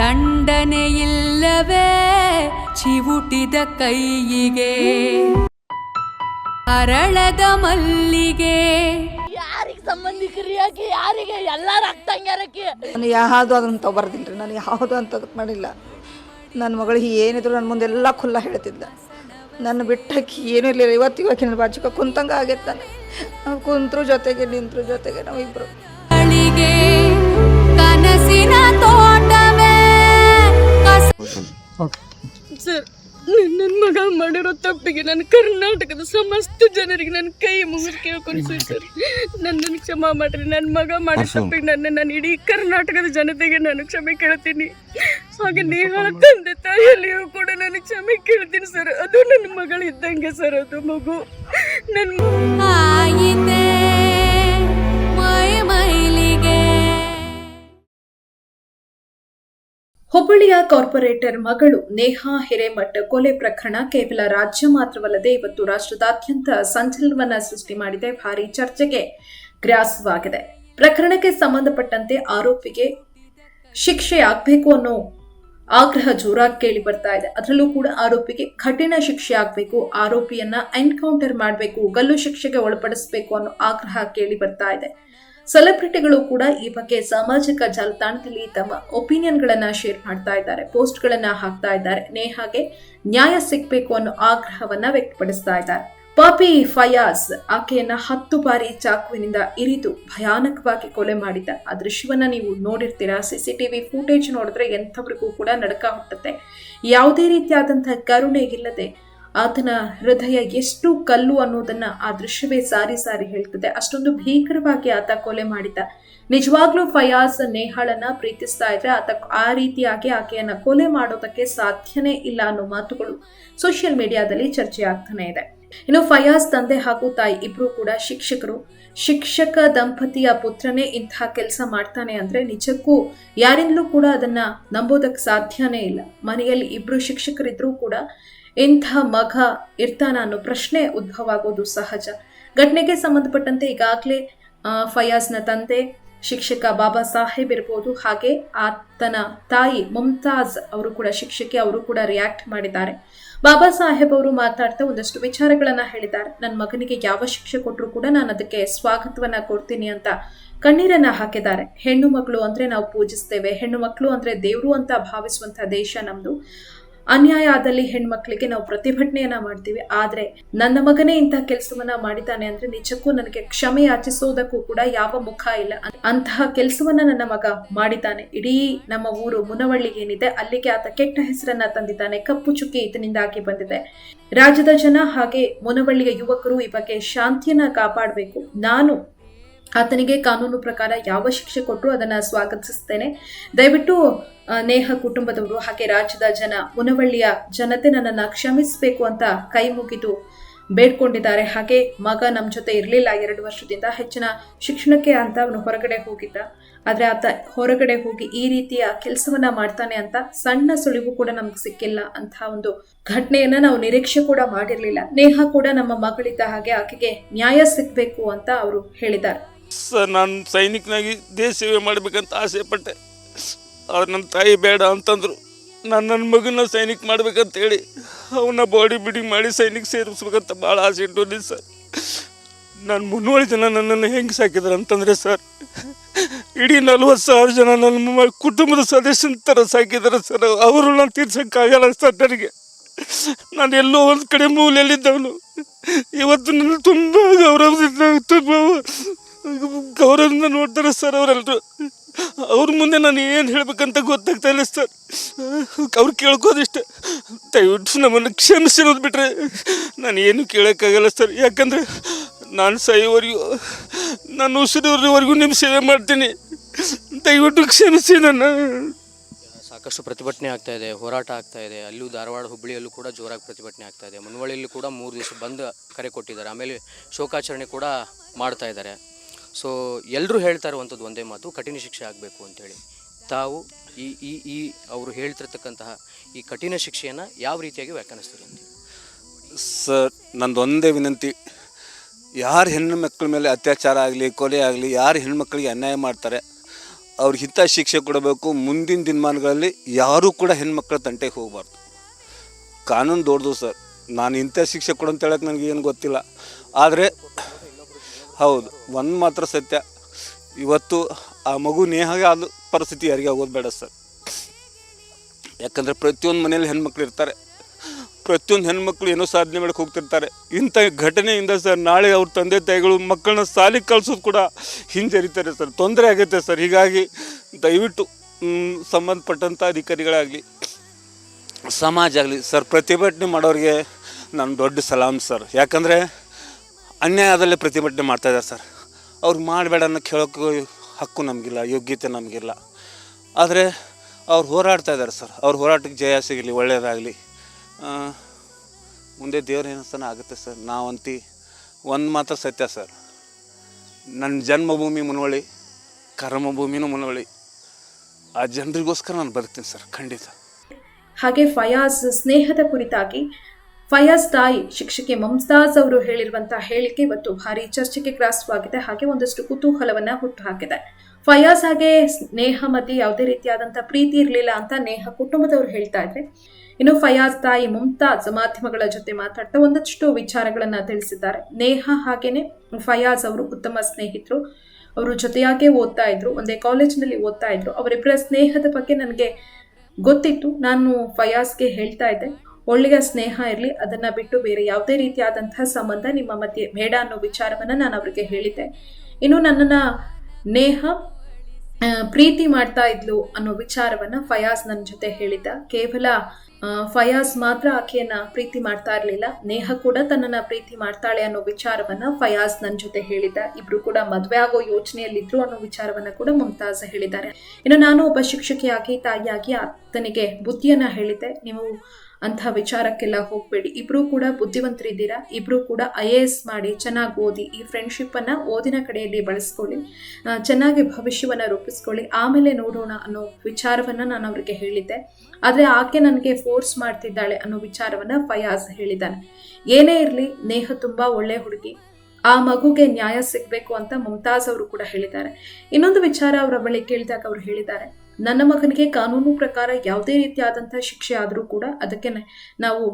ದಂಡನೆಯಿಲ್ಲವೇ ಚಿವುಟಿದ ಕೈಯಿಗೆ. ಅರಳದ ಮಲ್ಲಿಗೆ. ಯಾರಿಗೆ ಸಂಬಂಧಿಕರಿ ಯಾಕೆ? ಯಾರಿಗೆ? ಎಲ್ಲಾರು ಆಗ್ತಂಗ್ಯಾರಕ್ಕೆ ನಾನು ಯಾವುದು ಅದನ್ನ ತೊಗೊಬರ್ದಿಲ್ಲ ರೀ ನಾನು ಯಾವುದು ಅಂತದಕ್ಕೆ ಮಾಡಿಲ್ಲ. ನನ್ನ ಮಗಳಿಗೆ ಏನಿದ್ರು ನನ್ನ ಮುಂದೆ ಎಲ್ಲ ಖುಲ್ಲ ಹೇಳ್ತಿದ್ದ ನನ್ನ ಬಿಟ್ಟಕ್ಕೆ ಏನೂ ಇರಲಿಲ್ಲ. ಇವತ್ತಿಗೂ ಆಕೆ ನನ್ನ ಬಾಜುಕ ಕುಂತಂಗ ಆಗೈತೆ ನಾನು ನಾವು ಕುಂತ್ರು ಜೊತೆಗೆ ನಿಂತರು ಜೊತೆಗೆ ನಾವಿಬ್ಬರು ಗಳಿಗೆ ಸರ್ ನನ್ನ ಮಗ ಮಾಡಿರೋ ತಪ್ಪಿಗೆ ನಾನು ಕರ್ನಾಟಕದ ಸಮಸ್ತ ಜನರಿಗೆ ನನ್ನ ಕೈ ಮುಗಿದು ಕೇಳ್ಕೊಂಡು ಸರ್. ನನ್ನನ್ನು ಕ್ಷಮ ಮಾಡ್ರಿ. ನನ್ನ ಮಗ ಮಾಡಿದ ತಪ್ಪಿಗೆ ನನ್ನ ನಾನು ಇಡೀ ಕರ್ನಾಟಕದ ಜನತೆಗೆ ನಾನು ಕ್ಷಮೆ ಕೇಳ್ತೀನಿ. ಹಾಗೆ ನೇಹಾಳ ತಂದೆ ತಾಯಿಯಲ್ಲಿಯೂ ಕೂಡ ನಾನು ಕ್ಷಮೆ ಕೇಳ್ತೀನಿ ಸರ್. ಅದು ನನ್ನ ಮಗಳಿದ್ದಂಗೆ ಸರ್ ಅದು ಮಗು. ನನ್ನ ಹುಬ್ಬಳ್ಳಿಯ ಕಾರ್ಪೊರೇಟರ್ ಮಗಳು ನೇಹಾ ಹಿರೇಮಠ ಕೊಲೆ ಪ್ರಕರಣ ಕೇವಲ ರಾಜ್ಯ ಮಾತ್ರವಲ್ಲದೆ ಇವತ್ತು ರಾಷ್ಟ್ರದಾದ್ಯಂತ ಸಂಚಲನವನ್ನ ಸೃಷ್ಟಿ ಮಾಡಿದೆ ಭಾರಿ ಚರ್ಚೆಗೆ ಗ್ರಾಸವಾಗಿದೆ. ಪ್ರಕರಣಕ್ಕೆ ಸಂಬಂಧಪಟ್ಟಂತೆ ಆರೋಪಿಗೆ ಶಿಕ್ಷೆ ಆಗಬೇಕು ಅನ್ನೋ ಆಗ್ರಹ ಜೋರಾಗಿ ಕೇಳಿ ಬರ್ತಾ ಇದೆ. ಅದರಲ್ಲೂ ಕೂಡ ಆರೋಪಿಗೆ ಕಠಿಣ ಶಿಕ್ಷೆ ಆಗಬೇಕು, ಆರೋಪಿಯನ್ನ ಎನ್ಕೌಂಟರ್ ಮಾಡಬೇಕು, ಗಲ್ಲು ಶಿಕ್ಷೆಗೆ ಒಳಪಡಿಸಬೇಕು ಅನ್ನೋ ಆಗ್ರಹ ಕೇಳಿ ಬರ್ತಾ ಇದೆ. ಸೆಲೆಬ್ರಿಟಿಗಳು ಕೂಡ ಈ ಬಗ್ಗೆ ಸಾಮಾಜಿಕ ಜಾಲತಾಣದಲ್ಲಿ ತಮ್ಮ ಒಪಿನಿಯನ್ಗಳನ್ನ ಶೇರ್ ಮಾಡ್ತಾ ಇದ್ದಾರೆ ಪೋಸ್ಟ್ ಗಳನ್ನ ಹಾಕ್ತಾ ಇದ್ದಾರೆ. ನೇಹಾಗೆ ನ್ಯಾಯ ಸಿಗ್ಬೇಕು ಅನ್ನೋ ಆಗ್ರಹವನ್ನ ವ್ಯಕ್ತಪಡಿಸ್ತಾ ಇದ್ದಾರೆ. ಪಾಪಿ ಫಯಾಜ್ ಆಕೆಯನ್ನ ಹತ್ತು ಬಾರಿ ಚಾಕುವಿನಿಂದ ಇರಿದು ಭಯಾನಕವಾಗಿ ಕೊಲೆ ಮಾಡಿದ್ದ. ಆ ದೃಶ್ಯವನ್ನ ನೀವು ನೋಡಿರ್ತೀರಾ? ಸಿಸಿಟಿವಿ ಫುಟೇಜ್ ನೋಡಿದ್ರೆ ಎಂಥವ್ರಿಗೂ ಕೂಡ ನಡಕ ಹುಟ್ಟುತ್ತೆ ಯಾವುದೇ ರೀತಿಯಾದಂತಹ ಕರುಣೆ ಇಲ್ಲದೆ ಆತನ ಹೃದಯ ಎಷ್ಟು ಕಲ್ಲು ಅನ್ನೋದನ್ನ ಆ ದೃಶ್ಯವೇ ಸಾರಿ ಸಾರಿ ಹೇಳ್ತದೆ. ಅಷ್ಟೊಂದು ಭೀಕರವಾಗಿ ಆತ ಕೊಲೆ ಮಾಡಿದ್ದ ನಿಜವಾಗ್ಲೂ ಫಯಾಜ್ ನೇಹಾಳನ್ನ ಪ್ರೀತಿಸ್ತಾ ಇದ್ರೆ ಆತ ಆ ರೀತಿಯಾಗಿ ಆಕೆಯನ್ನ ಕೊಲೆ ಮಾಡೋದಕ್ಕೆ ಸಾಧ್ಯನೇ ಇಲ್ಲ ಅನ್ನೋ ಮಾತುಗಳು ಸೋಷಿಯಲ್ ಮೀಡಿಯಾದಲ್ಲಿ ಚರ್ಚೆ ಆಗ್ತಾನೆ ಇದೆ. ಇನ್ನು ಫಯಾಜ್ ತಂದೆ ಹಾಗೂ ತಾಯಿ ಇಬ್ರು ಕೂಡ ಶಿಕ್ಷಕರು. ಶಿಕ್ಷಕ ದಂಪತಿಯ ಪುತ್ರನೇ ಇಂತಹ ಕೆಲಸ ಮಾಡ್ತಾನೆ ಅಂದ್ರೆ ನಿಜಕ್ಕೂ ಯಾರಿಂದಲೂ ಕೂಡ ಅದನ್ನ ನಂಬೋದಕ್ಕೆ ಸಾಧ್ಯನೇ ಇಲ್ಲ. ಮನೆಯಲ್ಲಿ ಇಬ್ರು ಶಿಕ್ಷಕರಿದ್ರೂ ಕೂಡ ಇಂಥ ಮಗ ಇರ್ತಾನ ಅನ್ನೋ ಪ್ರಶ್ನೆ ಉದ್ಭವ ಆಗೋದು ಸಹಜ. ಘಟನೆಗೆ ಸಂಬಂಧಪಟ್ಟಂತೆ ಈಗಾಗಲೇ ಫಯಾಜ್ನ ತಂದೆ, ಶಿಕ್ಷಕ ಬಾಬಾ ಸಾಹೇಬ್ ಇರ್ಬೋದು, ಹಾಗೆ ಆತನ ತಾಯಿ ಮುಮ್ತಾಜ್ ಅವರು ಕೂಡ ಶಿಕ್ಷಕಿ, ಅವರು ಕೂಡ ರಿಯಾಕ್ಟ್ ಮಾಡಿದ್ದಾರೆ. ಬಾಬಾ ಸಾಹೇಬ್ ಅವರು ಮಾತಾಡ್ತಾ ಒಂದಷ್ಟು ವಿಚಾರಗಳನ್ನ ಹೇಳಿದ್ದಾರೆ. ನನ್ನ ಮಗನಿಗೆ ಯಾವ ಶಿಕ್ಷೆ ಕೊಟ್ಟರು ಕೂಡ ನಾನು ಅದಕ್ಕೆ ಸ್ವಾಗತವನ್ನ ಕೊಡ್ತೀನಿ ಅಂತ ಕಣ್ಣೀರನ್ನ ಹಾಕಿದ್ದಾರೆ. ಹೆಣ್ಣು ಮಕ್ಕಳು ಅಂದ್ರೆ ನಾವು ಪೂಜಿಸ್ತೇವೆ. ಹೆಣ್ಣು ಮಕ್ಕಳು ಅಂದ್ರೆ ದೇವರು ಅಂತ ಭಾವಿಸುವಂತಹ ದೇಶ ನಮ್ದು. ಅನ್ಯಾಯ ಆದಲ್ಲಿ ಹೆಣ್ಮಕ್ಳಿಗೆ ನಾವು ಪ್ರತಿಭಟನೆಯನ್ನ ಮಾಡ್ತೀವಿ. ಆದ್ರೆ ನನ್ನ ಮಗನೇ ಇಂತಹ ಕೆಲಸವನ್ನ ಮಾಡಿದ್ದಾನೆ ಅಂದ್ರೆ ನಿಜಕ್ಕೂ ನನಗೆ ಕ್ಷಮೆ ಯಾಚಿಸೋದಕ್ಕೂ ಕೂಡ ಯಾವ ಮುಖ ಇಲ್ಲ. ಅಂತಹ ಕೆಲಸವನ್ನ ನನ್ನ ಮಗ ಮಾಡಿದ್ದಾನೆ. ಇಡೀ ನಮ್ಮ ಊರು ಮುನವಳ್ಳಿ ಏನಿದೆ, ಅಲ್ಲಿಗೆ ಆತ ಕೆಟ್ಟ ಹೆಸರನ್ನ ತಂದಿದ್ದಾನೆ. ಕಪ್ಪು ಚುಕ್ಕಿ ಇದರಿಂದಾಗಿ ಬಂದಿದೆ. ರಾಜ್ಯದ ಜನ ಹಾಗೆ ಮುನವಳ್ಳಿಯ ಯುವಕರು ಈ ಬಗ್ಗೆ ಶಾಂತಿಯನ್ನ ಕಾಪಾಡಬೇಕು. ನಾನು ಆತನಿಗೆ ಕಾನೂನು ಪ್ರಕಾರ ಯಾವ ಶಿಕ್ಷೆ ಕೊಟ್ಟರು ಅದನ್ನ ಸ್ವಾಗತಿಸ್ತೇನೆ ದಯವಿಟ್ಟು ನೇಹ ಕುಟುಂಬದವರು ಹಾಗೆ ರಾಜ್ಯದ ಜನ, ಮುನವಳ್ಳಿಯ ಜನತೆ ನನ್ನನ್ನು ಕ್ಷಮಿಸಬೇಕು ಅಂತ ಕೈ ಮುಗಿದು ಬೇಡ್ಕೊಂಡಿದ್ದಾರೆ. ಹಾಗೆ ಮಗ ನಮ್ಮ ಜೊತೆ ಇರಲಿಲ್ಲ ಎರಡು ವರ್ಷದಿಂದ, ಹೆಚ್ಚಿನ ಶಿಕ್ಷಣಕ್ಕೆ ಅಂತ ಅವನು ಹೊರಗಡೆ ಹೋಗಿದ್ದ. ಆದರೆ ಆತ ಹೊರಗಡೆ ಹೋಗಿ ಈ ರೀತಿಯ ಕೆಲಸವನ್ನ ಮಾಡ್ತಾನೆ ಅಂತ ಸಣ್ಣ ಸುಳಿವು ಕೂಡ ನಮ್ಗೆ ಸಿಕ್ಕಿಲ್ಲ ಅಂತ ಒಂದು ಘಟನೆಯನ್ನ ನಾವು ನಿರೀಕ್ಷೆ ಕೂಡ ಮಾಡಿರಲಿಲ್ಲ. ನೇಹ ಕೂಡ ನಮ್ಮ ಮಗಳಿದ್ದ ಹಾಗೆ ಆಕೆಗೆ ನ್ಯಾಯ ಸಿಗ್ಬೇಕು ಅಂತ ಅವರು ಹೇಳಿದ್ದಾರೆ. ಸರ್ ನಾನು ಸೈನಿಕನಾಗಿ ದೇಶ ಸೇವೆ ಮಾಡಬೇಕಂತ ಆಸೆ ಪಟ್ಟೆ. ಆದ್ರೆ ನನ್ನ ತಾಯಿ ಬೇಡ ಅಂತಂದರು. ನಾನು ನನ್ನ ಮಗನ ಸೈನಿಕ ಮಾಡ್ಬೇಕಂತ ಹೇಳಿ ಅವನ ಬಾಡಿ ಬಿಲ್ಡಿಂಗ್ ಮಾಡಿ ಸೈನಿಕ ಸೇರಿಸ್ಬೇಕಂತ ಭಾಳ ಆಸೆ ಇಟ್ಟು ಸರ್. ನಾನು ಮುನ್ನೂರು ಜನ ನನ್ನನ್ನು ಹೆಂಗೆ ಸಾಕಿದ್ರು ಅಂತಂದರೆ ಸರ್, ಇಡೀ ನಲ್ವತ್ತು ಸಾವಿರ ಜನ ನನ್ನ ಕುಟುಂಬದ ಸದಸ್ಯನ ಥರ ಸಾಕಿದ್ದಾರೆ ಸರ್. ಅವರು ನಾನು ತೀರ್ಸೋಕ್ಕಾಗಲ್ಲ ಸರ್ ನನಗೆ. ನಾನು ಎಲ್ಲೋ ಒಂದು ಕಡೆ ಮೂಲೆಯಲ್ಲಿದ್ದವನು. ಇವತ್ತು ನನ್ನ ತುಂಬ ಗೌರವದಿಂದ ತುಂಬ ಗೌರವದಿಂದ ನೋಡ್ತಾರೆ ಸರ್ ಅವರೆಲ್ಲರೂ ಅವ್ರ ಮುಂದೆ ನಾನು ಏನು ಹೇಳ್ಬೇಕಂತ ಗೊತ್ತಾಗ್ತಾ ಇಲ್ಲ ಸರ್. ಅವ್ರು ಕೇಳ್ಕೋದಿಷ್ಟೆ. ದಯವಿಟ್ಟು ನಮ್ಮನ್ನು ಕ್ಷಮಿಸಿರೋದು ಬಿಟ್ಟರೆ ನಾನು ಏನು ಕೇಳೋಕ್ಕಾಗಲ್ಲ ಸರ್. ಯಾಕಂದರೆ ನಾನು ಸಾಯೋವರೆಗೂ ನಾನು ಉಸಿರೋವರೆಗೂ ನಿಮ್ಮ ಸೇವೆ ಮಾಡ್ತೀನಿ. ದಯವಿಟ್ಟು ಕ್ಷಮಿಸಿ ನನ್ನ. ಸಾಕಷ್ಟು ಪ್ರತಿಭಟನೆ ಆಗ್ತಾ ಇದೆ, ಹೋರಾಟ ಆಗ್ತಾ ಇದೆ. ಅಲ್ಲೂ ಧಾರವಾಡ ಹುಬ್ಬಳ್ಳಿಯಲ್ಲೂ ಕೂಡ ಜೋರಾಗಿ ಪ್ರತಿಭಟನೆ ಆಗ್ತಾ ಇದೆ. ಮುನ್ವಳ್ಳಿಯಲ್ಲೂ ಕೂಡ ಮೂರು ದಿವಸ ಬಂದ್ ಕರೆ ಕೊಟ್ಟಿದ್ದಾರೆ. ಆಮೇಲೆ ಶೋಕಾಚರಣೆ ಕೂಡ ಮಾಡ್ತಾ ಇದ್ದಾರೆ. ಸೊ ಎಲ್ಲರೂ ಹೇಳ್ತಾ ಇರುವಂಥದ್ದು ಒಂದೇ ಮಾತು, ಕಠಿಣ ಶಿಕ್ಷೆ ಆಗಬೇಕು ಅಂತೇಳಿ. ತಾವು ಈ ಈ ಈ ಅವರು ಹೇಳ್ತಿರ್ತಕ್ಕಂತಹ ಈ ಕಠಿಣ ಶಿಕ್ಷೆಯನ್ನು ಯಾವ ರೀತಿಯಾಗಿ ವ್ಯಾಖ್ಯಾನಿಸ್ತೀರಿ ಅಂತ? ಸರ್ ಒಂದೇ ವಿನಂತಿ. ಯಾರು ಹೆಣ್ಣು ಮಕ್ಕಳ ಮೇಲೆ ಅತ್ಯಾಚಾರ ಆಗಲಿ, ಕೊಲೆ ಆಗಲಿ, ಯಾರು ಹೆಣ್ಮಕ್ಳಿಗೆ ಅನ್ಯಾಯ ಮಾಡ್ತಾರೆ ಅವ್ರಿಗೆ ಹಿತ ಶಿಕ್ಷೆ ಕೊಡಬೇಕು. ಮುಂದಿನ ದಿನಮಾನಗಳಲ್ಲಿ ಯಾರೂ ಕೂಡ ಹೆಣ್ಮಕ್ಳ ತಂಟೆಗೆ ಹೋಗಬಾರ್ದು. ಕಾನೂನು ದೊಡ್ಡದು ಸರ್. ನಾನು ಇಂಥ ಶಿಕ್ಷೆ ಕೊಡು ಅಂತ ಹೇಳಕ್ಕೆ ನನಗೆ ಏನು ಗೊತ್ತಿಲ್ಲ. ಆದರೆ ಹೌದು, ಒಂದು ಮಾತ್ರ ಸತ್ಯ. ಇವತ್ತು ಆ ಮಗು ನೇಹಾಗೆ ಆದ ಪರಿಸ್ಥಿತಿ ಯಾರಿಗೆ ಆಗೋದು ಬೇಡ ಸರ್. ಯಾಕಂದರೆ ಪ್ರತಿಯೊಂದು ಮನೇಲಿ ಹೆಣ್ಮಕ್ಳು ಇರ್ತಾರೆ. ಪ್ರತಿಯೊಂದು ಹೆಣ್ಮಕ್ಳು ಏನೋ ಸಾಧನೆ ಮಾಡಕ್ಕೆ ಹೋಗ್ತಿರ್ತಾರೆ. ಇಂಥ ಘಟನೆಯಿಂದ ಸರ್ ನಾಳೆ ಅವ್ರ ತಂದೆ ತಾಯಿಗಳು ಮಕ್ಕಳನ್ನ ಸಾಲಿಗೆ ಕಳ್ಸೋದು ಕೂಡ ಹಿಂಜರಿತಾರೆ ಸರ್. ತೊಂದರೆ ಆಗುತ್ತೆ ಸರ್. ಹೀಗಾಗಿ ದಯವಿಟ್ಟು ಸಂಬಂಧಪಟ್ಟಂಥ ಅಧಿಕಾರಿಗಳಾಗಲಿ, ಸಮಾಜ ಆಗಲಿ, ಸರ್, ಪ್ರತಿಭಟನೆ ಮಾಡೋರಿಗೆ ನಾನು ದೊಡ್ಡ ಸಲಾಮ್ ಸರ್. ಯಾಕಂದರೆ ಅನ್ಯಾಯದಲ್ಲೇ ಪ್ರತಿಭಟನೆ ಮಾಡ್ತಾ ಇದ್ದಾರೆ ಸರ್. ಅವ್ರು ಮಾಡಬೇಡ ಅನ್ನೋ ಕೇಳೋಕ್ಕೆ ಹಕ್ಕು ನಮಗಿಲ್ಲ, ಯೋಗ್ಯತೆ ನಮಗಿಲ್ಲ. ಆದರೆ ಅವ್ರು ಹೋರಾಡ್ತಾ ಇದ್ದಾರೆ ಸರ್. ಅವ್ರ ಹೋರಾಟಕ್ಕೆ ಜಯ ಸಿಗಲಿ, ಒಳ್ಳೆಯದಾಗಲಿ. ಮುಂದೆ ದೇವ್ರ ಏನಸ್ತಾನೆ ಆಗುತ್ತೆ ಸರ್. ನಾವಂತಿ ಒಂದು ಮಾತ್ರ ಸತ್ಯ ಸರ್. ನನ್ನ ಜನ್ಮಭೂಮಿ ಮುನವಳ್ಳಿ ಕರ್ಮಭೂಮಿನೂ ಮುನವಳ್ಳಿ ಆ ಜನರಿಗೋಸ್ಕರ ನಾನು ಬದುಕ್ತೀನಿ ಸರ್, ಖಂಡಿತ. ಹಾಗೆ ಫಯಾಜ್, ಸ್ನೇಹದ ಕುರಿತಾಗಿ ಫಯಾಜ್ ತಾಯಿ ಶಿಕ್ಷಕಿ ಮಮ್ತಾಜ್ ಅವರು ಹೇಳಿರುವಂತಹ ಹೇಳಿಕೆ ಇವತ್ತು ಭಾರಿ ಚರ್ಚೆಗೆ ಗ್ರಾಸವಾಗಿದೆ ಹಾಗೆ ಒಂದಷ್ಟು ಕುತೂಹಲವನ್ನ ಹುಟ್ಟುಹಾಕಿದೆ ಫಯಾಜ್ ಹಾಗೆ ಸ್ನೇಹ, ಮಧ್ಯೆ ಯಾವುದೇ ರೀತಿಯಾದಂತಹ ಪ್ರೀತಿ ಇರಲಿಲ್ಲ ಅಂತ ನೇಹ ಕುಟುಂಬದವರು ಹೇಳ್ತಾ ಇದ್ರೆ, ಇನ್ನು ಫಯಾಜ್ ತಾಯಿ ಮುಮ್ತಾಜ್ ಮಾಧ್ಯಮಗಳ ಜೊತೆ ಮಾತಾಡ್ತಾ ಒಂದಷ್ಟು ವಿಚಾರಗಳನ್ನ ತಿಳಿಸಿದ್ದಾರೆ. ನೇಹ ಹಾಗೇನೆ ಫಯಾಜ್ ಅವರು ಉತ್ತಮ ಸ್ನೇಹಿತರು. ಅವರು ಜೊತೆಯಾಗೆ ಓದ್ತಾ ಇದ್ರು, ಒಂದೇ ಕಾಲೇಜಿನಲ್ಲಿ ಓದ್ತಾ ಇದ್ರು. ಅವರಿಬ್ಬರ ಸ್ನೇಹದ ಬಗ್ಗೆ ನನಗೆ ಗೊತ್ತಿತ್ತು. ನಾನು ಫಯಾಜ್ಗೆ ಹೇಳ್ತಾ ಇದ್ದೆ. ಒಳ್ಳೆಯ ಸ್ನೇಹ ಇರಲಿ, ಅದನ್ನ ಬಿಟ್ಟು ಬೇರೆ ಯಾವುದೇ ರೀತಿಯಾದಂತಹ ಸಂಬಂಧ ನಿಮ್ಮ ಮಧ್ಯೆ ಬೇಡ ಅನ್ನೋ ವಿಚಾರವನ್ನ ನಾನು ಅವರಿಗೆ ಹೇಳಿದ್ದೆ. ಇನ್ನು ನನ್ನನ್ನ ನೇಹ ಪ್ರೀತಿ ಮಾಡ್ತಾ ಇದ್ಲು ಅನ್ನೋ ವಿಚಾರವನ್ನ ಫಯಾಜ್ ನನ್ನ ಜೊತೆ ಹೇಳಿದ್ದ. ಕೇವಲ ಫಯಾಸ್ ಮಾತ್ರ ಆಕೆಯನ್ನ ಪ್ರೀತಿ ಮಾಡ್ತಾ ಇರಲಿಲ್ಲ, ನೇಹ ಕೂಡ ತನ್ನನ್ನ ಪ್ರೀತಿ ಮಾಡ್ತಾಳೆ ಅನ್ನೋ ವಿಚಾರವನ್ನ ಫಯಾಜ್ ನನ್ನ ಜೊತೆ ಹೇಳಿದ್ದ. ಇಬ್ರು ಕೂಡ ಮದುವೆ ಆಗೋ ಯೋಚನೆಯಲ್ಲಿದ್ರು ಅನ್ನೋ ವಿಚಾರವನ್ನ ಕೂಡ ಮುಮ್ತಾಜ್ ಹೇಳಿದ್ದಾರೆ. ಇನ್ನು ನಾನು ಒಬ್ಬ ಶಿಕ್ಷಕಿಯಾಗಿ ತಾಯಿಯಾಗಿ ಆತನಿಗೆ ಬುದ್ಧಿಯನ್ನ ಹೇಳಿದ್ದೆ. ನೀವು ಅಂಥ ವಿಚಾರಕ್ಕೆಲ್ಲ ಹೋಗಬೇಡಿ. ಇಬ್ರು ಕೂಡ ಬುದ್ಧಿವಂತರಿದ್ದೀರಾ? ಇಬ್ರು ಕೂಡ ಐ ಎ ಎಸ್ ಮಾಡಿ ಚೆನ್ನಾಗಿ ಓದಿ ಈ ಫ್ರೆಂಡ್ಶಿಪ್ ಅನ್ನ ಓದಿನ ಕಡೆಯಲ್ಲಿ ಬಳಸ್ಕೊಳ್ಳಿ. ಚೆನ್ನಾಗಿ ಭವಿಷ್ಯವನ್ನ ರೂಪಿಸ್ಕೊಳ್ಳಿ. ಆಮೇಲೆ ನೋಡೋಣ ಅನ್ನೋ ವಿಚಾರವನ್ನ ನಾನು ಅವರಿಗೆ ಹೇಳಿದ್ದೆ. ಆದರೆ ಆಕೆ ನನಗೆ ಫೋರ್ಸ್ ಮಾಡ್ತಿದ್ದಾಳೆ ಅನ್ನೋ ವಿಚಾರವನ್ನ ಫಯಾಜ್ ಹೇಳಿದ್ದಾನೆ. ಏನೇ ಇರಲಿ, ನೇಹ ತುಂಬಾ ಒಳ್ಳೆ ಹುಡುಗಿ. ಆ ಮಗುಗೆ ನ್ಯಾಯ ಸಿಗಬೇಕು ಅಂತ ಮುಮ್ತಾಜ್ ಅವರು ಕೂಡ ಹೇಳಿದ್ದಾರೆ. ಇನ್ನೊಂದು ವಿಚಾರ ಅವರ ಬಳಿ ಕೇಳಿದಾಗ ಅವರು ಹೇಳಿದ್ದಾರೆ. ನನ್ನ ಮಗನಿಗೆ ಕಾನೂನು ಪ್ರಕಾರ ಯಾವುದೇ ರೀತಿಯಾದಂಥ ಶಿಕ್ಷೆ ಆದರೂ ಕೂಡ ಅದಕ್ಕೆ ನಾವು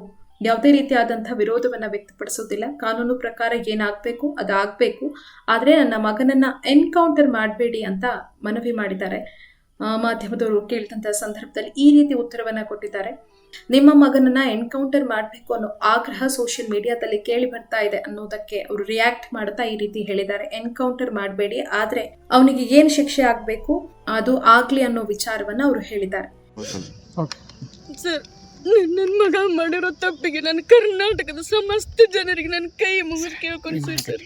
ಯಾವುದೇ ರೀತಿಯಾದಂಥ ವಿರೋಧವನ್ನು ವ್ಯಕ್ತಪಡಿಸೋದಿಲ್ಲ. ಕಾನೂನು ಪ್ರಕಾರ ಏನಾಗಬೇಕು, ಅದಾಗಬೇಕು. ಆದರೆ ನನ್ನ ಮಗನನ್ನ ಎನ್ಕೌಂಟರ್ ಮಾಡಬೇಡಿ ಅಂತ ಮನವಿ ಮಾಡಿದ್ದಾರೆ. ಮಾಧ್ಯಮದವರು ಕೇಳಿದಂತಹ ಸಂದರ್ಭದಲ್ಲಿ ಈ ರೀತಿ ಉತ್ತರವನ್ನು ಕೊಟ್ಟಿದ್ದಾರೆ. ನಿಮ್ಮ ಮಗನನ್ನ ಎನ್ಕೌಂಟರ್ ಮಾಡಬೇಕು ಅನ್ನೋ ಆಗ್ರಹ ಸೋಷಿಯಲ್ ಮೀಡಿಯಾದಲ್ಲಿ ಕೇಳಿ ಬರ್ತಾ ಇದೆ ಅನ್ನೋದಕ್ಕೆ ಅವರು ರಿಯಾಕ್ಟ್ ಮಾಡ್ತಾ ಈ ರೀತಿ ಹೇಳಿದ್ದಾರೆ. ಎನ್ಕೌಂಟರ್ ಮಾಡಬೇಡಿ ಆದ್ರೆ ಅವನಿಗೆ ಏನ್ ಶಿಕ್ಷೆ ಆಗ್ಬೇಕು ಅದು ಆಗ್ಲಿ ಅನ್ನೋ ವಿಚಾರವನ್ನ ಅವರು ಹೇಳಿದ್ದಾರೆ. ಸರ್ ನನ್ನ ಮಗ ಮಾಡಿರೋ ತಪ್ಪಿಗೆ ನಾನು ಕರ್ನಾಟಕದ ಸಮಸ್ತ ಜನರಿಗೆ ನನ್ನ ಕೈ ಮುಗಿದು ಕೇಳ್ಕೊಂಡು ಸರ್.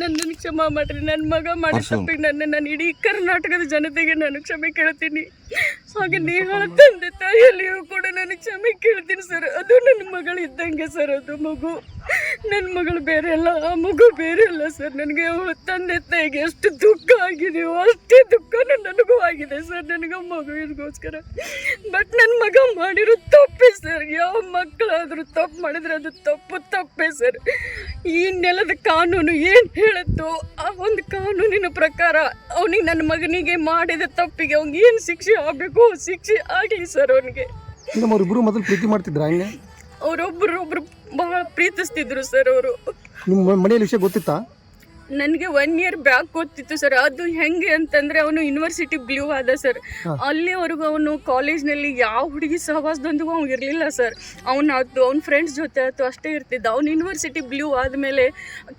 ನನ್ನನ್ನು ಕ್ಷಮಾ ಮಾಡ್ರಿ. ನನ್ನ ಮಗ ಮಾಡಿದ ತಪ್ಪಿಗೆ ನನ್ನ ನಾನು ಇಡೀ ಕರ್ನಾಟಕದ ಜನತೆಗೆ ನಾನು ಕ್ಷಮೆ ಕೇಳ್ತೀನಿ. ಹಾಗೆ ನೇಹಾಳ ತಂದೆ ತಾಯಿಯಲ್ಲಿಯೂ ಕೂಡ ನಾನು ಕ್ಷಮೆ ಕೇಳ್ತೀನಿ ಸರ್. ಅದು ನನ್ನ ಮಗಳಿದ್ದಂಗೆ ಸರ್. ಅದು ಮಗು. ನನ್ನ ಮಗಳು ಬೇರೆ ಅಲ್ಲ, ಆ ಮಗು ಬೇರೆ ಅಲ್ಲ ಸರ್. ನನಗೆ ತಂದೆ ತಾಯಿಗೆ ಎಷ್ಟು ದುಃಖ ಆಗಿದೆಯೋ ಅಷ್ಟೇ ದುಃಖ ನನಗೂ ಆಗಿದೆ ಸರ್. ನನಗೆ ಮಗುವಿಗೋಸ್ಕರ ಬಟ್ ನನ್ನ ಮಗ ಮಾಡಿರೋ ತಪ್ಪೇ ಸರ್. ಯಾವ ಮಕ್ಕಳಾದರೂ ತಪ್ಪು ಮಾಡಿದ್ರೆ ಅದು ತಪ್ಪು ತಪ್ಪೇ ಸರ್. ಈ ನೆಲದ ಕಾನೂನು ಏನು ಹೇಳುತ್ತೋ, ಆ ಒಂದು ಕಾನೂನಿನ ಪ್ರಕಾರ ಅವನಿಗೆ ನನ್ನ ಮಗನಿಗೆ ಮಾಡಿದ ತಪ್ಪಿಗೆ ಅವ್ನಿಗೆ ಏನು ಶಿಕ್ಷೆ ಆಗಬೇಕು, ಶಿಕ್ಷೆ ಆಗಲಿ ಸರ್ ಅವನಿಗೆ. ಮೊದಲು ಪ್ರೀತಿ ಮಾಡ್ತಿದ್ರ ಹಂಗೆ? ಅವರೊಬ್ಬರೊಬ್ರು ಬಹಳ ಪ್ರೀತಿಸ್ತಿದ್ರು ಸರ್ ಅವರು. ನಿಮ್ಮ ಮನೆಯಲ್ಲಿ ವಿಷಯ ಗೊತ್ತಿತ್ತಾ? ನನಗೆ ಒನ್ ಇಯರ್ ಬ್ಯಾಕ್ ಗೊತ್ತಿತ್ತು ಸರ್. ಅದು ಹೆಂಗೆ ಅಂತಂದ್ರೆ ಅವನು ಯೂನಿವರ್ಸಿಟಿ ಬ್ಲೂ ಆದ ಸರ್. ಅಲ್ಲಿವರೆಗೂ ಅವನು ಕಾಲೇಜ್ನಲ್ಲಿ ಯಾವ ಹುಡುಗಿ ಸಹವಾಸದೊಂದಿಗೂ ಅವ್ನು ಇರಲಿಲ್ಲ ಸರ್. ಅವನು ಆಯ್ತು ಅವ್ನ ಫ್ರೆಂಡ್ಸ್ ಜೊತೆ ಆಯ್ತು ಅಷ್ಟೇ ಇರ್ತಿದ್ದ. ಅವ್ನು ಯೂನಿವರ್ಸಿಟಿ ಬ್ಲೂ ಆದಮೇಲೆ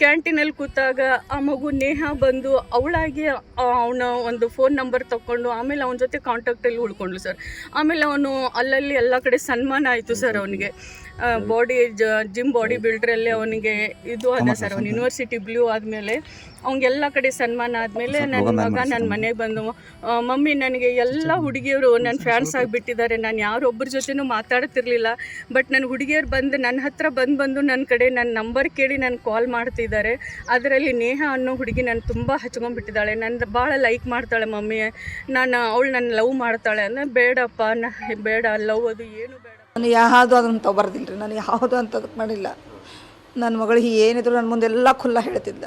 ಕ್ಯಾಂಟೀನಲ್ಲಿ ಕೂತಾಗ ಆ ಮಗು ನೇಹ ಬಂದು ಅವಳಾಗಿ ಅವನ ಒಂದು ಫೋನ್ ನಂಬರ್ ತಗೊಂಡು ಆಮೇಲೆ ಅವನ ಜೊತೆ ಕಾಂಟ್ಯಾಕ್ಟಲ್ಲಿ ಉಳ್ಕೊಂಡ್ಲು ಸರ್. ಆಮೇಲೆ ಅವನು ಅಲ್ಲಲ್ಲಿ ಎಲ್ಲ ಕಡೆ ಸನ್ಮಾನ ಆಯಿತು ಸರ್ ಅವನಿಗೆ. ಬಾಡಿ ಜಿಮ್ ಬಾಡಿ ಬಿಲ್ಡ್ರಲ್ಲಿ ಅವನಿಗೆ ಇದು ಆದ ಸರ್ ಅವ್ನು ಯೂನಿವರ್ಸಿಟಿ ಬ್ಲೂ ಆದಮೇಲೆ ಅವ್ನಿಗೆಲ್ಲ ಕಡೆ ಸನ್ಮಾನ ಆದಮೇಲೆ ನನ್ನ ಮಗ ನನ್ನ ಮನೆಗೆ ಬಂದು ಮಮ್ಮಿ ನನಗೆ ಎಲ್ಲ ಹುಡುಗಿಯರು ನನ್ನ ಫ್ಯಾನ್ಸ್ ಆಗಿಬಿಟ್ಟಿದ್ದಾರೆ. ನಾನು ಯಾರೊಬ್ಬರ ಜೊತೆನೂ ಮಾತಾಡ್ತಿರ್ಲಿಲ್ಲ. ಬಟ್ ನನ್ನ ಹುಡುಗಿಯರು ಬಂದು ನನ್ನ ಹತ್ರ ಬಂದು ಬಂದು ನನ್ನ ಕಡೆ ನನ್ನ ನಂಬರ್ ಕೇಳಿ ನಾನು ಕಾಲ್ ಮಾಡ್ತಿದ್ದಾರೆ. ಅದರಲ್ಲಿ ನೇಹ ಅನ್ನೋ ಹುಡುಗಿ ನಾನು ತುಂಬ ಹಚ್ಕೊಂಡ್ಬಿಟ್ಟಿದ್ದಾಳೆ. ನನ್ನ ಭಾಳ ಲೈಕ್ ಮಾಡ್ತಾಳೆ ಮಮ್ಮಿ ನಾನು ಅವಳು ನನ್ನ ಲವ್ ಮಾಡ್ತಾಳೆ ಅಂದರೆ ಬೇಡಪ್ಪ ನ ಬೇಡ ಲವ್ ಅದು ಏನು ನಾನು ಯಾವುದು ಅದನ್ನು ಬರ್ದಿಲ್ಲ ರೀ ನಾನು ಯಾವುದು ಅಂತದಕ್ಕೆ ಮಾಡಿಲ್ಲ. ನನ್ನ ಮಗಳಿಗೆ ಏನಿದ್ರು ನನ್ನ ಮುಂದೆಲ್ಲ ಖುಲ್ಲ ಹೇಳ್ತಿದ್ದ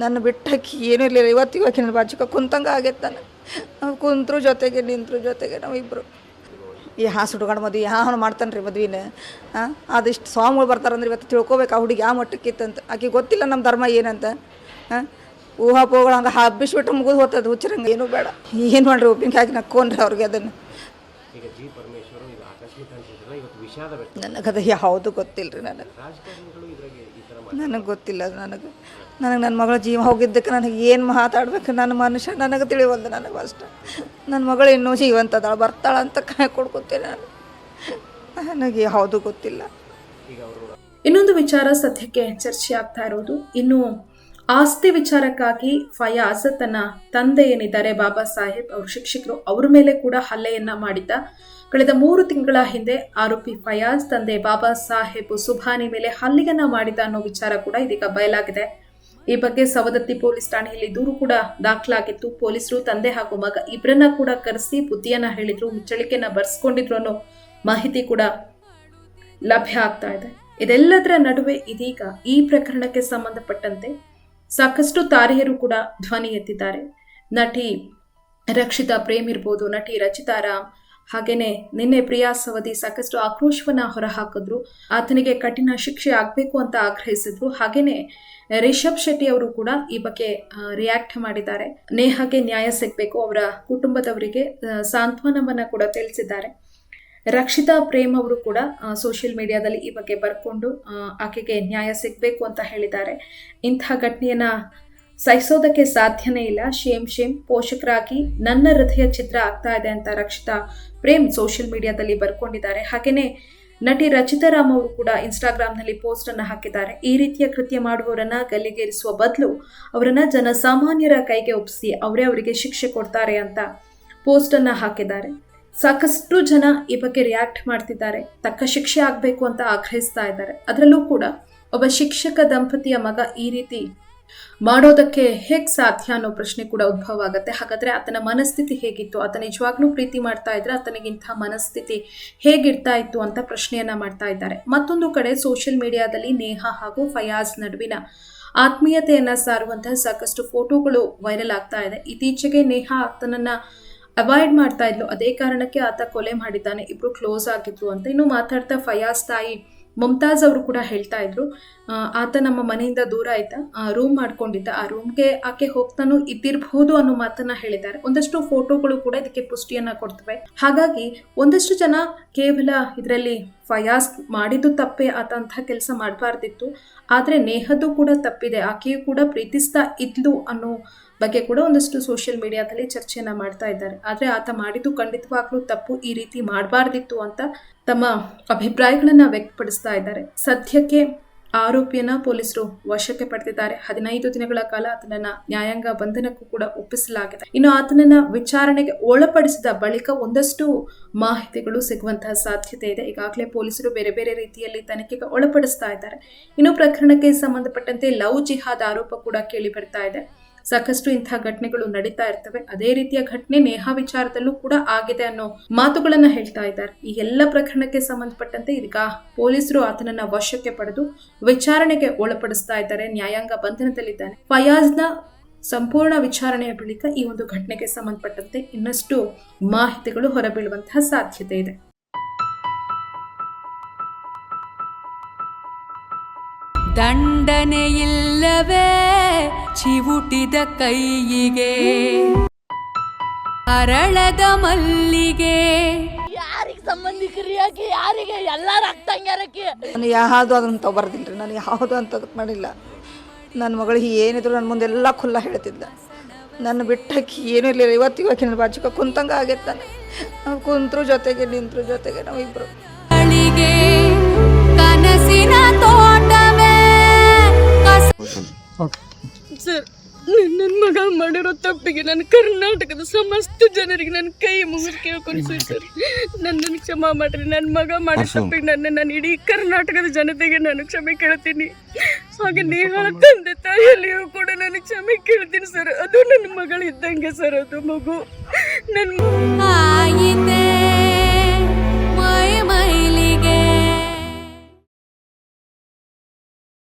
ನನ್ನ ಬಿಟ್ಟಕ್ಕೆ ಏನೂ ಇರಲಿಲ್ಲ. ಇವತ್ತು ಇವಾಗಿನ ಬಾಜುಕ ಕುಂತಂಗ ಆಗೈತೆ ನಾನು ನಾವು ಕುಂತರು ಜೊತೆಗೆ, ನಿಂತರು ಜೊತೆಗೆ ನಾವಿಬ್ಬರು ಈ ಹಾಸು ಹುಡುಗಾಣ ಮದುವೆ ಯಾವ ಮಾಡ್ತಾನೆ ರೀ ಮದ್ವಿನ. ಹಾಂ ಅದಿಷ್ಟು ಸ್ವಾಮಿಗಳು ಬರ್ತಾರಂದ್ರೆ ಇವತ್ತು ತಿಳ್ಕೊಬೇಕು ಆ ಹುಡುಗಿ ಯಾವ ಮಟ್ಟಕ್ಕಿತ್ತಂತ ಆಕೆ ಗೊತ್ತಿಲ್ಲ ನಮ್ಮ ಧರ್ಮ ಏನಂತ. ಹಾಂ ಊಹಾಪೋಗಳು ಹಂಗೆ ಹಬ್ಬಿಸ್ಬಿಟ್ರೆ ಮುಗಿದು ಹೋಗ್ತದೆ ಹುಚ್ಚರಂಗೆ. ಏನೂ ಬೇಡ. ಏನು ಮಾಡ್ರಿ ಉಪ್ಪಿನಕಾಯಿ ಹಾಕಿ ನಕ್ಕೋನ್ರಿ ಅವ್ರಿಗೆ ಅದನ್ನು. ನನಗದು ಯಾವುದು ಗೊತ್ತಿಲ್ಲ ರೀ ನನಗೆ. ನನಗೆ ಗೊತ್ತಿಲ್ಲ ನನಗೆ. ನನಗೆ ನನ್ನ ಮಗಳ ಜೀವ ಹೋಗಿದ್ದಕ್ಕೆ ನನಗೆ ಏನು ಮಾತಾಡ್ಬೇಕು? ನನ್ನ ಮನುಷ್ಯ ನನಗೆ ತಿಳಿವಲ್ದು ನನಗೆ ಅಷ್ಟು. ನನ್ನ ಮಗಳು ಇನ್ನೂ ಜೀವಂತದಾಳ, ಬರ್ತಾಳ ಅಂತ ಕೈ ಕೊಡ್ಕೊತೀನಿ ನಾನು. ನನಗೆ ಯಾವುದು ಗೊತ್ತಿಲ್ಲ. ಇನ್ನೊಂದು ವಿಚಾರ ಸದ್ಯಕ್ಕೆ ಚರ್ಚೆ ಆಗ್ತಾ ಇರೋದು. ಇನ್ನು ಆಸ್ತಿ ವಿಚಾರಕ್ಕಾಗಿ ಫಯಾಜ್ ತನ್ನ ತಂದೆ ಏನಿದ್ದಾರೆ ಬಾಬಾ ಸಾಹೇಬ್ ಅವ್ರ ಶಿಕ್ಷಕರು ಅವ್ರ ಮೇಲೆ ಕೂಡ ಹಲ್ಲೆಯನ್ನ ಮಾಡಿದ್ದ ಕಳೆದ ಮೂರು ತಿಂಗಳ ಹಿಂದೆ ಆರೋಪಿ ಫಯಾಜ್ ತಂದೆ ಬಾಬಾ ಸಾಹೇಬ್ ಸುಭಾನಿ ಮೇಲೆ ಹಲ್ಲಿಗನ್ನ ಮಾಡಿದ ಅನ್ನೋ ವಿಚಾರ ಕೂಡ ಇದೀಗ ಬಯಲಾಗಿದೆ. ಈ ಬಗ್ಗೆ ಸವದತ್ತಿ ಪೊಲೀಸ್ ಠಾಣೆಯಲ್ಲಿ ದೂರು ಕೂಡ ದಾಖಲಾಗಿತ್ತು. ಪೊಲೀಸರು ತಂದೆ ಹಾಗೂ ಮಗ ಇಬ್ಬರನ್ನ ಕೂಡ ಕರೆಸಿ ಬುದ್ಧಿಯನ್ನ ಹೇಳಿದ್ರು, ಮುಚ್ಚಳಿಕೆಯನ್ನ ಬರ್ಸ್ಕೊಂಡಿದ್ರು ಅನ್ನೋ ಮಾಹಿತಿ ಕೂಡ ಲಭ್ಯ ಆಗ್ತಾ ಇದೆ. ಇದೆಲ್ಲದರ ನಡುವೆ ಇದೀಗ ಈ ಪ್ರಕರಣಕ್ಕೆ ಸಂಬಂಧಪಟ್ಟಂತೆ ಸಾಕಷ್ಟು ತಾರೆಯರು ಕೂಡ ಧ್ವನಿ ಎತ್ತಿದ್ದಾರೆ. ನಟಿ ರಕ್ಷಿತಾ ಪ್ರೇಮ್ ಇರ್ಬೋದು, ನಟಿ ರಚಿತಾ ರಾಮ್ ಹಾಗೇನೆ ನಿನ್ನೆ ಪ್ರಿಯಾ ಸವದಿ ಸಾಕಷ್ಟು ಆಕ್ರೋಶವನ್ನ ಹೊರಹಾಕಿದ್ರು. ಆತನಿಗೆ ಕಠಿಣ ಶಿಕ್ಷೆ ಆಗಬೇಕು ಅಂತ ಆಗ್ರಹಿಸಿದ್ರು. ಹಾಗೇನೆ ರಿಷಬ್ ಶೆಟ್ಟಿ ಅವರು ಕೂಡ ಈ ಬಗ್ಗೆ ರಿಯಾಕ್ಟ್ ಮಾಡಿದ್ದಾರೆ. ನೇಹಾಗೆ ನ್ಯಾಯ ಸಿಗಬೇಕು. ಅವರ ಕುಟುಂಬದವರಿಗೆ ಸಾಂತ್ವನವನ್ನ ಕೂಡ ತಿಳಿಸಿದ್ದಾರೆ. ರಕ್ಷಿತಾ ಪ್ರೇಮ್ ಅವರು ಕೂಡ ಸೋಷಿಯಲ್ ಮೀಡಿಯಾದಲ್ಲಿ ಈ ಬಗ್ಗೆ ಬರ್ಕೊಂಡು ಆಕೆಗೆ ನ್ಯಾಯ ಸಿಗಬೇಕು ಅಂತ ಹೇಳಿದ್ದಾರೆ. ಇಂಥ ಘಟನೆಯನ್ನ ಸಹಿಸೋದಕ್ಕೆ ಸಾಧ್ಯನೇ ಇಲ್ಲ. ಶೇಮ್ ಶೇಮ್, ಪೋಷಕರಾಗಿ ನನ್ನ ಹೃದಯ ಚಿತ್ರ ಆಗ್ತಾ ಇದೆ ಅಂತ ರಕ್ಷಿತಾ ಪ್ರೇಮ್ ಸೋಷಿಯಲ್ ಮೀಡಿಯಾದಲ್ಲಿ ಬರ್ಕೊಂಡಿದ್ದಾರೆ. ಹಾಗೆಯೇ ನಟಿ ರಚಿತಾ ರಾಮ್ ಅವರು ಕೂಡ ಇನ್ಸ್ಟಾಗ್ರಾಮ್ನಲ್ಲಿ ಪೋಸ್ಟ್ ಅನ್ನು ಹಾಕಿದ್ದಾರೆ. ಈ ರೀತಿಯ ಕೃತ್ಯ ಮಾಡುವವರನ್ನ ಗಲ್ಲಿಗೇರಿಸುವ ಬದಲು ಅವರನ್ನ ಜನಸಾಮಾನ್ಯರ ಕೈಗೆ ಒಪ್ಪಿಸಿ ಅವರೇ ಅವರಿಗೆ ಶಿಕ್ಷೆ ಕೊಡ್ತಾರೆ ಅಂತ ಪೋಸ್ಟ್ ಅನ್ನ ಹಾಕಿದ್ದಾರೆ. ಸಾಕಷ್ಟು ಜನ ಈ ಬಗ್ಗೆ ರಿಯಾಕ್ಟ್ ಮಾಡ್ತಿದ್ದಾರೆ. ತಕ್ಕ ಶಿಕ್ಷೆ ಆಗಬೇಕು ಅಂತ ಆಗ್ರಹಿಸ್ತಾ ಇದ್ದಾರೆ. ಅದರಲ್ಲೂ ಕೂಡ ಒಬ್ಬ ಶಿಕ್ಷಕ ದಂಪತಿಯ ಮಗ ಈ ರೀತಿ ಮಾಡೋದಕ್ಕೆ ಹೇಗೆ ಸಾಧ್ಯ ಅನ್ನೋ ಪ್ರಶ್ನೆ ಕೂಡ ಉದ್ಭವ ಆಗುತ್ತೆ ಹಾಗಾದ್ರೆ ಆತನ ಮನಸ್ಥಿತಿ ಹೇಗಿತ್ತು? ಆತ ನಿಜವಾಗ್ಲೂ ಪ್ರೀತಿ ಮಾಡ್ತಾ ಇದ್ರೆ ಆತನಿಗಿಂತ ಮನಸ್ಥಿತಿ ಹೇಗಿರ್ತಾ ಇತ್ತು ಅಂತ ಪ್ರಶ್ನೆಯನ್ನ ಮಾಡ್ತಾ ಇದ್ದಾರೆ. ಮತ್ತೊಂದು ಕಡೆ ಸೋಷಿಯಲ್ ಮೀಡಿಯಾದಲ್ಲಿ ನೇಹಾ ಹಾಗೂ ಫಯಾಜ್ ನಡುವಿನ ಆತ್ಮೀಯತೆಯನ್ನ ಸಾರುವಂತಹ ಸಾಕಷ್ಟು ಫೋಟೋಗಳು ವೈರಲ್ ಆಗ್ತಾ ಇದೆ. ಇತ್ತೀಚೆಗೆ ನೇಹಾ ಆತನನ್ನ ಅವಾಯ್ಡ್ ಮಾಡ್ತಾ ಇದ್ಲು. ಅದೇ ಕಾರಣಕ್ಕೆ ಆತ ಕೊಲೆ ಮಾಡಿದ್ದಾನೆ. ಇಬ್ರು ಕ್ಲೋಸ್ ಆಗಿದ್ರು ಅಂತ ಇನ್ನು ಮಾತಾಡ್ತಾ ಫಯಾಜ್ ತಾಯಿ ಮುಮ್ತಾಜ್ ಅವರು ಕೂಡ ಹೇಳ್ತಾ ಇದ್ರು ಆತ ನಮ್ಮ ಮನೆಯಿಂದ ದೂರ ಆಯ್ತಾ ರೂಮ್ ಮಾಡ್ಕೊಂಡಿದ್ದ. ಆ ರೂಮ್ಗೆ ಆಕೆ ಹೋಗ್ತಾನು ಇದ್ದಿರಬಹುದು ಅನ್ನೋ ಮಾತನ್ನ ಹೇಳಿದ್ದಾರೆ. ಒಂದಷ್ಟು ಫೋಟೋಗಳು ಕೂಡ ಇದಕ್ಕೆ ಪುಷ್ಟಿಯನ್ನ ಕೊಡ್ತವೆ. ಹಾಗಾಗಿ ಒಂದಷ್ಟು ಜನ ಕೇವಲ ಇದರಲ್ಲಿ ಫಯಾಸ್ ಮಾಡಿದ್ದು ತಪ್ಪೇ ಆತ ಅಂಥ ಕೆಲಸ ಮಾಡಬಾರ್ದಿತ್ತು. ಆದರೆ ನೇಹದ್ದು ಕೂಡ ತಪ್ಪಿದೆ. ಆಕೆಯು ಕೂಡ ಪ್ರೀತಿಸ್ತಾ ಇದ್ಲು ಅನ್ನೋ ಬಗ್ಗೆ ಕೂಡ ಒಂದಷ್ಟು ಸೋಷಿಯಲ್ ಮೀಡಿಯಾದಲ್ಲಿ ಚರ್ಚೆಯನ್ನ ಮಾಡ್ತಾ ಇದ್ದಾರೆ. ಆದರೆ ಆತ ಮಾಡಿದ್ದು ಖಂಡಿತವಾಗ್ಲೂ ತಪ್ಪು, ಈ ರೀತಿ ಮಾಡಬಾರ್ದಿತ್ತು ಅಂತ ತಮ್ಮ ಅಭಿಪ್ರಾಯಗಳನ್ನ ವ್ಯಕ್ತಪಡಿಸ್ತಾ ಇದ್ದಾರೆ. ಸದ್ಯಕ್ಕೆ ಆರೋಪಿಯನ್ನ ಪೊಲೀಸರು ವಶಕ್ಕೆ ಪಡೆದಿದ್ದಾರೆ. ಹದಿನೈದು ದಿನಗಳ ಕಾಲ ಆತನನ್ನ ನ್ಯಾಯಾಂಗ ಬಂಧನಕ್ಕೂ ಕೂಡ ಒಪ್ಪಿಸಲಾಗಿದೆ. ಇನ್ನು ಆತನನ್ನ ವಿಚಾರಣೆಗೆ ಒಳಪಡಿಸಿದ ಬಳಿಕ ಒಂದಷ್ಟು ಮಾಹಿತಿಗಳು ಸಿಗುವಂತಹ ಸಾಧ್ಯತೆ ಇದೆ. ಈಗಾಗಲೇ ಪೊಲೀಸರು ಬೇರೆ ಬೇರೆ ರೀತಿಯಲ್ಲಿ ತನಿಖೆಗೆ ಒಳಪಡಿಸ್ತಾ ಇದ್ದಾರೆ. ಇನ್ನು ಪ್ರಕರಣಕ್ಕೆ ಸಂಬಂಧಪಟ್ಟಂತೆ ಲವ್ ಜಿಹಾದ್ ಆರೋಪ ಕೂಡ ಕೇಳಿ ಬರ್ತಾ ಇದೆ. ಸಾಕಷ್ಟು ಇಂತಹ ಘಟನೆಗಳು ನಡೀತಾ ಇರ್ತವೆ. ಅದೇ ರೀತಿಯ ಘಟನೆ ನೇಹಾ ವಿಚಾರದಲ್ಲೂ ಕೂಡ ಆಗಿದೆ ಅನ್ನೋ ಮಾತುಗಳನ್ನ ಹೇಳ್ತಾ ಇದ್ದಾರೆ. ಈ ಎಲ್ಲ ಪ್ರಕರಣಕ್ಕೆ ಸಂಬಂಧಪಟ್ಟಂತೆ ಈಗ ಪೊಲೀಸರು ಆತನನ್ನ ವಶಕ್ಕೆ ಪಡೆದು ವಿಚಾರಣೆಗೆ ಒಳಪಡಿಸ್ತಾ ಇದ್ದಾರೆ. ನ್ಯಾಯಾಂಗ ಬಂಧನದಲ್ಲಿದ್ದಾನೆ. ಫಯಾಜ್ನ ಸಂಪೂರ್ಣ ವಿಚಾರಣೆಯ ಬಳಿಕ ಈ ಒಂದು ಘಟನೆಗೆ ಸಂಬಂಧಪಟ್ಟಂತೆ ಇನ್ನಷ್ಟು ಮಾಹಿತಿಗಳು ಹೊರಬೀಳುವಂತಹ ಸಾಧ್ಯತೆ ಇದೆ. ದಂಡನೆಯಿಲ್ಲವೇ ಚಿವುಟಿದ ಕೈಯಿಗೆ. ಅರಳದ ಮಲ್ಲಿಗೆ. ಯಾರಿಗೆ ಸಂಬಂಧಿಕರಿ ಯಾರಿಗೆ? ಎಲ್ಲಾರು ನಾನು ಯಾವುದು ಅದನ್ನ ತೊಗೊಬರ್ದಿಲ್ಲ ರೀ ನಾನು ಯಾವುದು ಅಂತದಕ್ಕೆ ಮಾಡಿಲ್ಲ. ನನ್ನ ಮಗಳಿಗೆ ಏನಿದ್ರು ನನ್ನ ಮುಂದೆ ಎಲ್ಲ ಖುಲ್ಲ ಹೇಳ್ತಿದ್ದ ನನ್ನ ಬಿಟ್ಟಕ್ಕೆ ಏನೂ ಇರಲಿಲ್ಲ. ಇವತ್ತಿಗೂ ಆಕೆ ನನ್ನ ಬಾಜುಕ ಕುಂತಂಗ ಆಗೈತೆ ನಾನು ನಾವು ಕುಂತ್ರು ಜೊತೆಗೆ ನಿಂತರು ಜೊತೆಗೆ ನಾವಿಬ್ಬರು ಗಳಿಗೆ ಸರ್ ನನ್ನ ಮಗ ಮಾಡಿರೋ ತಪ್ಪಿಗೆ ನಾನು ಕರ್ನಾಟಕದ ಸಮಸ್ತ ಜನರಿಗೆ ನನ್ನ ಕೈ ಮುಗಿದು ಕೇಳ್ಕೊಂಡು ಸರ್. ನನ್ನನ್ನು ಕ್ಷಮಾ ಮಾಡ್ರಿ. ನನ್ನ ಮಗ ಮಾಡಿರೋ ತಪ್ಪಿಗೆ ನನ್ನ ನಾನು ಇಡೀ ಕರ್ನಾಟಕದ ಜನತೆಗೆ ನಾನು ಕ್ಷಮೆ ಕೇಳ್ತೀನಿ. ಹಾಗೆ ನೇಹಾಳ ತಂದೆ ತಾಯಿಯಲ್ಲಿಯೂ ಕೂಡ ನನಗೆ ಕ್ಷಮೆ ಕೇಳ್ತೀನಿ ಸರ್. ಅದು ನನ್ನ ಮಗಳಿದ್ದಂಗೆ ಸರ್ ಅದು ಮಗು. ನನ್ನ